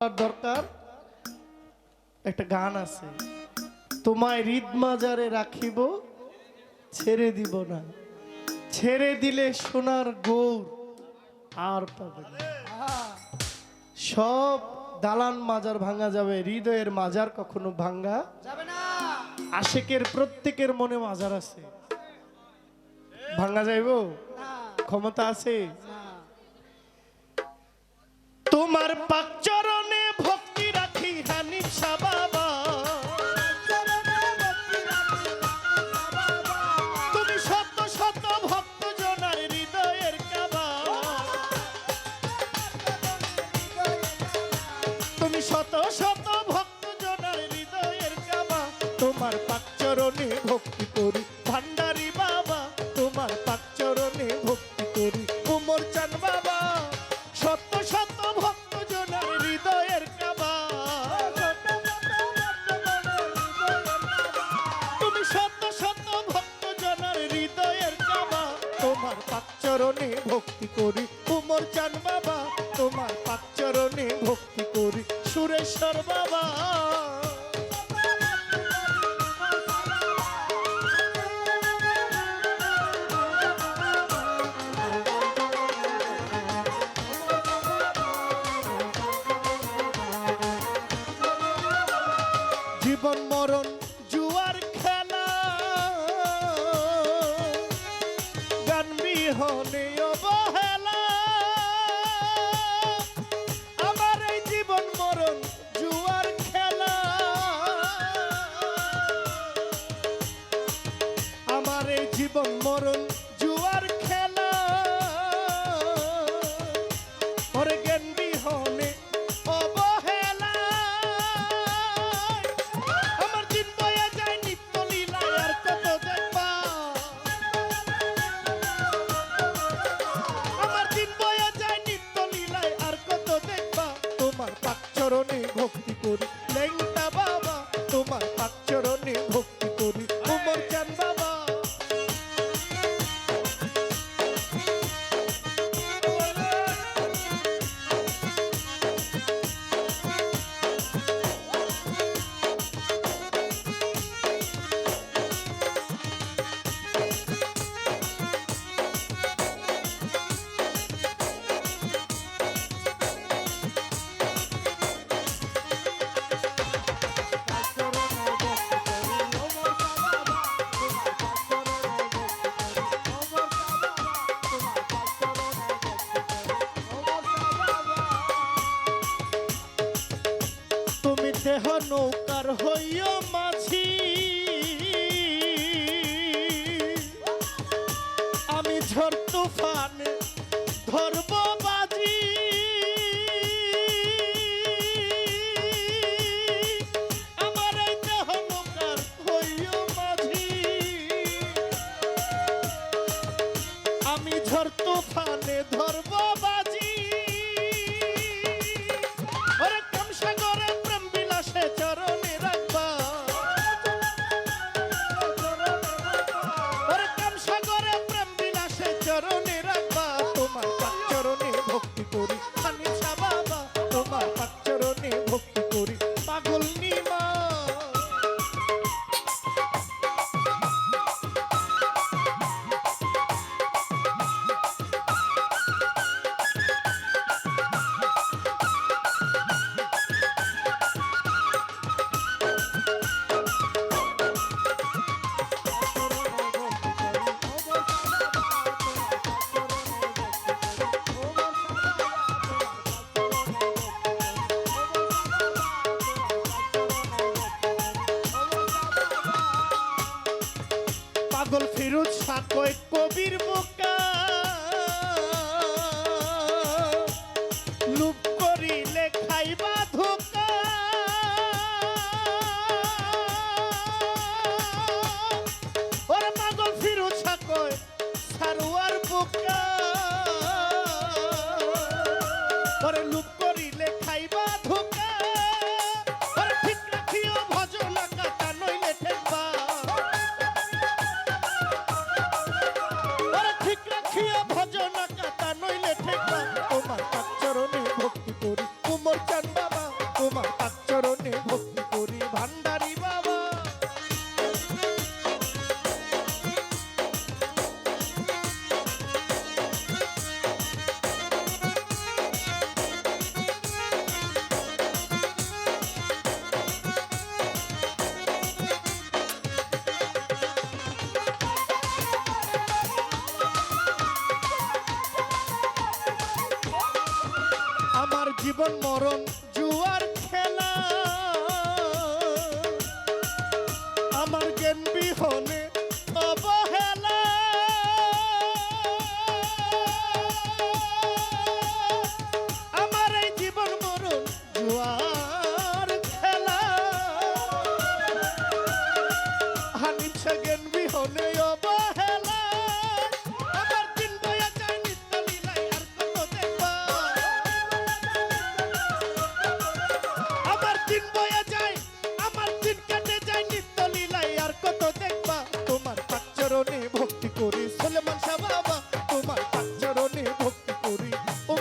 দরকার? একটা গান আছে তোমায় হৃদ মাজারে রাখিব ছেড়ে দিব না। ছেড়ে দিলে সোনার গৌর আর পাবে সব দালান মাজার ভাঙা যাবে হৃদয়ের মাজার কখনো ভাঙ্গা যাবে না। আশেকের প্রত্যেকের মনে মাজার আছে। ভাঙ্গা যাইব? ক্ষমতা আছে? তোমার পাকচরণে চরণে ভক্তি করি। উমর চান বাবা, তোমার পাক চরণে ভক্তি করি। সুরেশ্বর বাবা। জীবন মরণ, জুয়ার হইও সুখ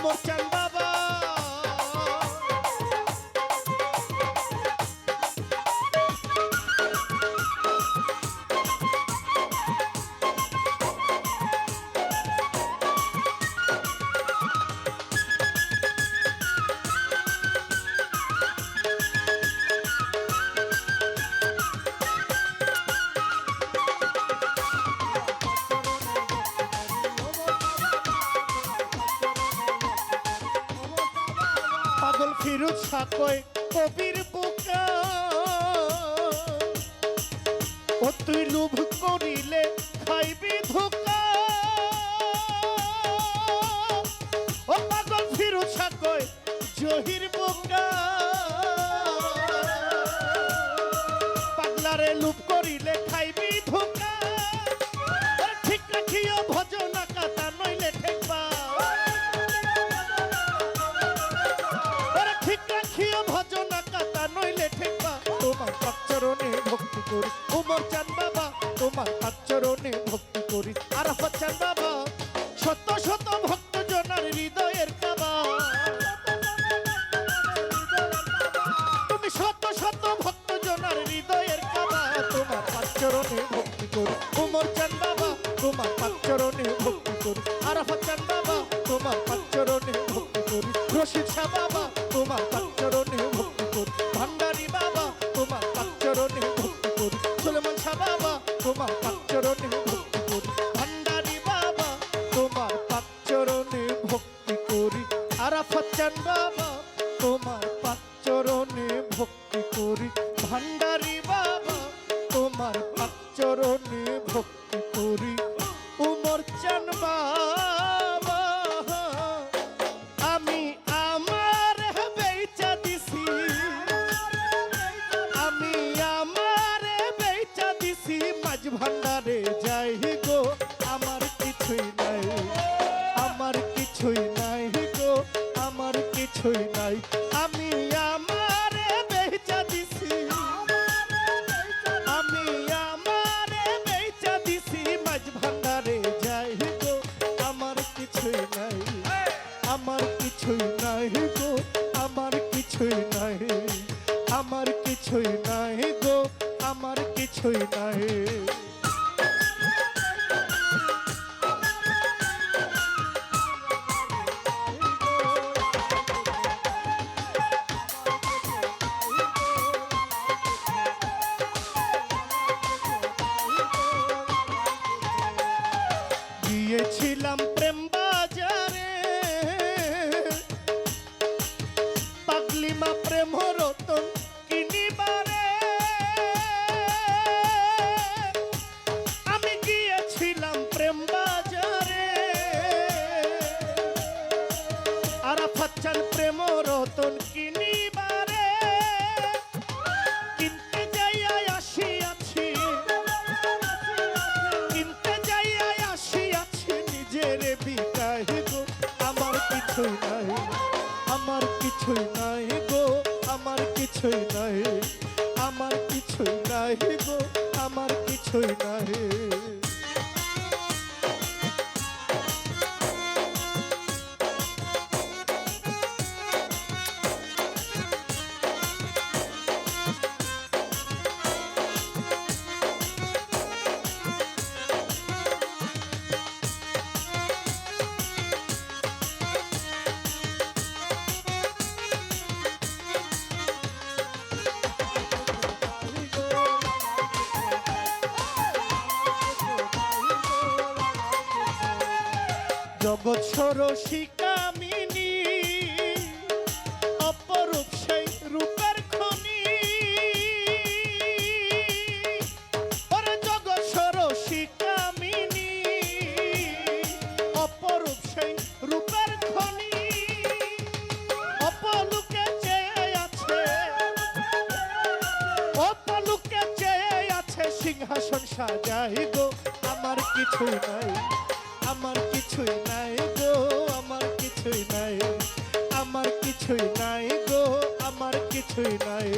Vamos que. পাগল ফিরুজ সাকয় কবির বোকা ও তুই লোভ করিলে খাইবি ধোকা? বাবা তার চরণে ভক্তি করি আর বাবা কিছুই নাই গো আমার কিছুই নাই। নাই গো আমার কিছুই নাই জগৎ সরসিকা মিনী অপরূপ সেই রূপের খনি। ওরে জগৎ সরসিকা মিনী অপরূপ সেই রূপের খনি। অপলুকে চেয়ে আছে, অপলুকে চেয়ে আছে সিংহাসন সাজাই গো আমার কিছু নাই। আমার কিছুই নাই গো আমার কিছুই নাই। আমার কিছুই নাই গো আমার কিছুই নাই।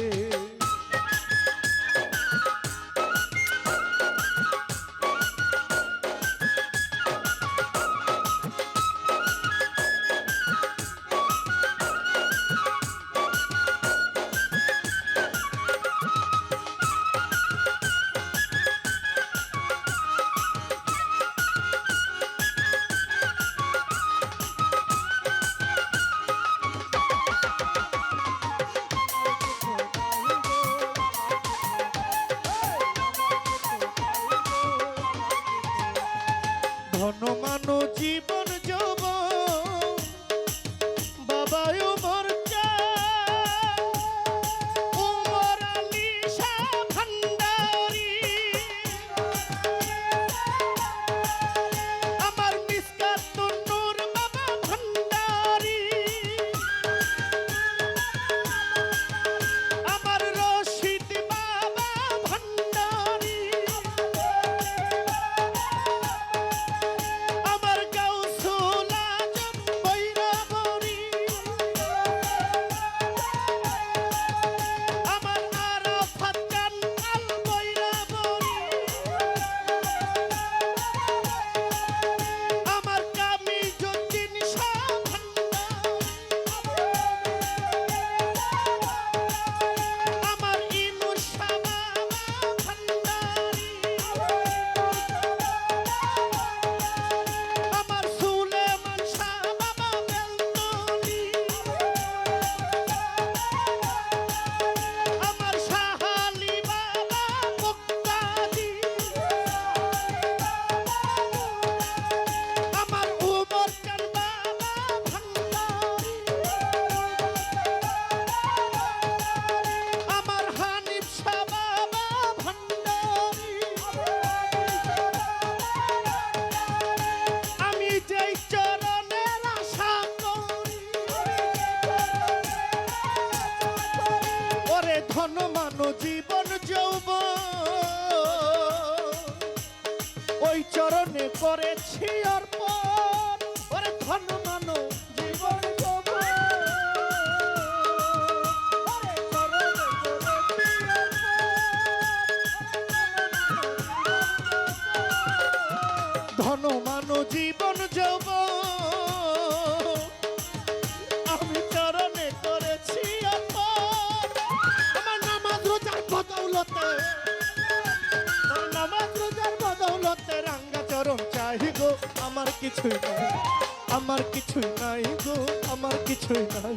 নাই গো আমার কিছুই নাই।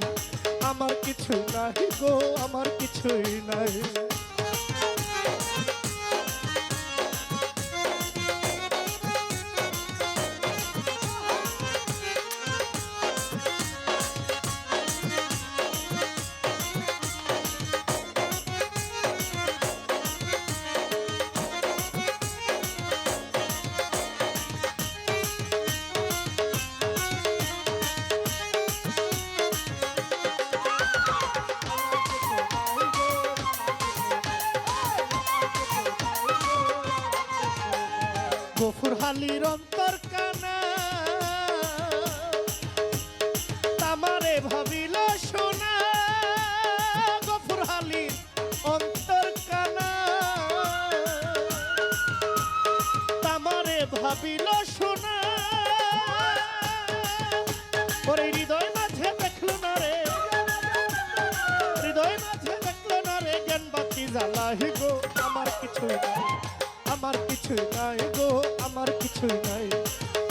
আমার কিছুই নাই গো আমার কিছুই নাই। হালির অন্তর কানা। তামারে ভাবিল সোনা। গফুর হালির অন্তর কানা। তামারে ভাবিল সোনা। ওরে হৃদয় মাঝে দেখল না রে। হৃদয় মাঝে দেখল না রে জ্ঞান বাতি জ্বালাহি গো। আমার কিছুই নাই, আমার কিছুই নাই কিছুই নাই,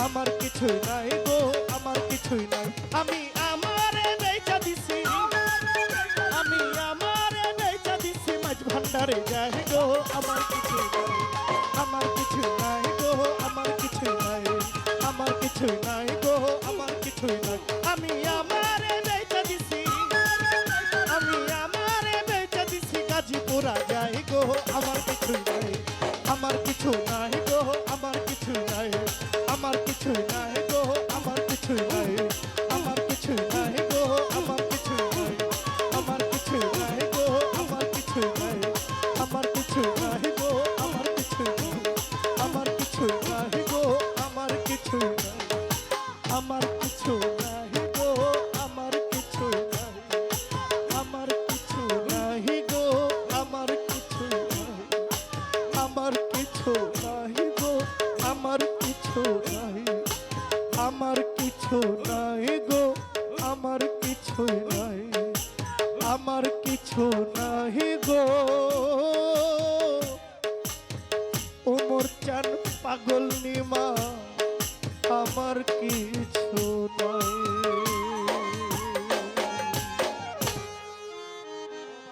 আমার কিছুই নাই গো, আমার কিছুই নাই। আমি আমারে বেচা দিছি, আমি আমারে বেচা দিছি মাঝ ভান্ডারে যাই গো, আমার কিছুই নাই, আমার কিছুই নাই গো, আমার কিছুই নাই, আমার কিছুই নাই গো, আমার কিছুই নাই। আমি আমারে বেচা দিছি, আমি আমারে বেচা দিছি, গাজীপুরা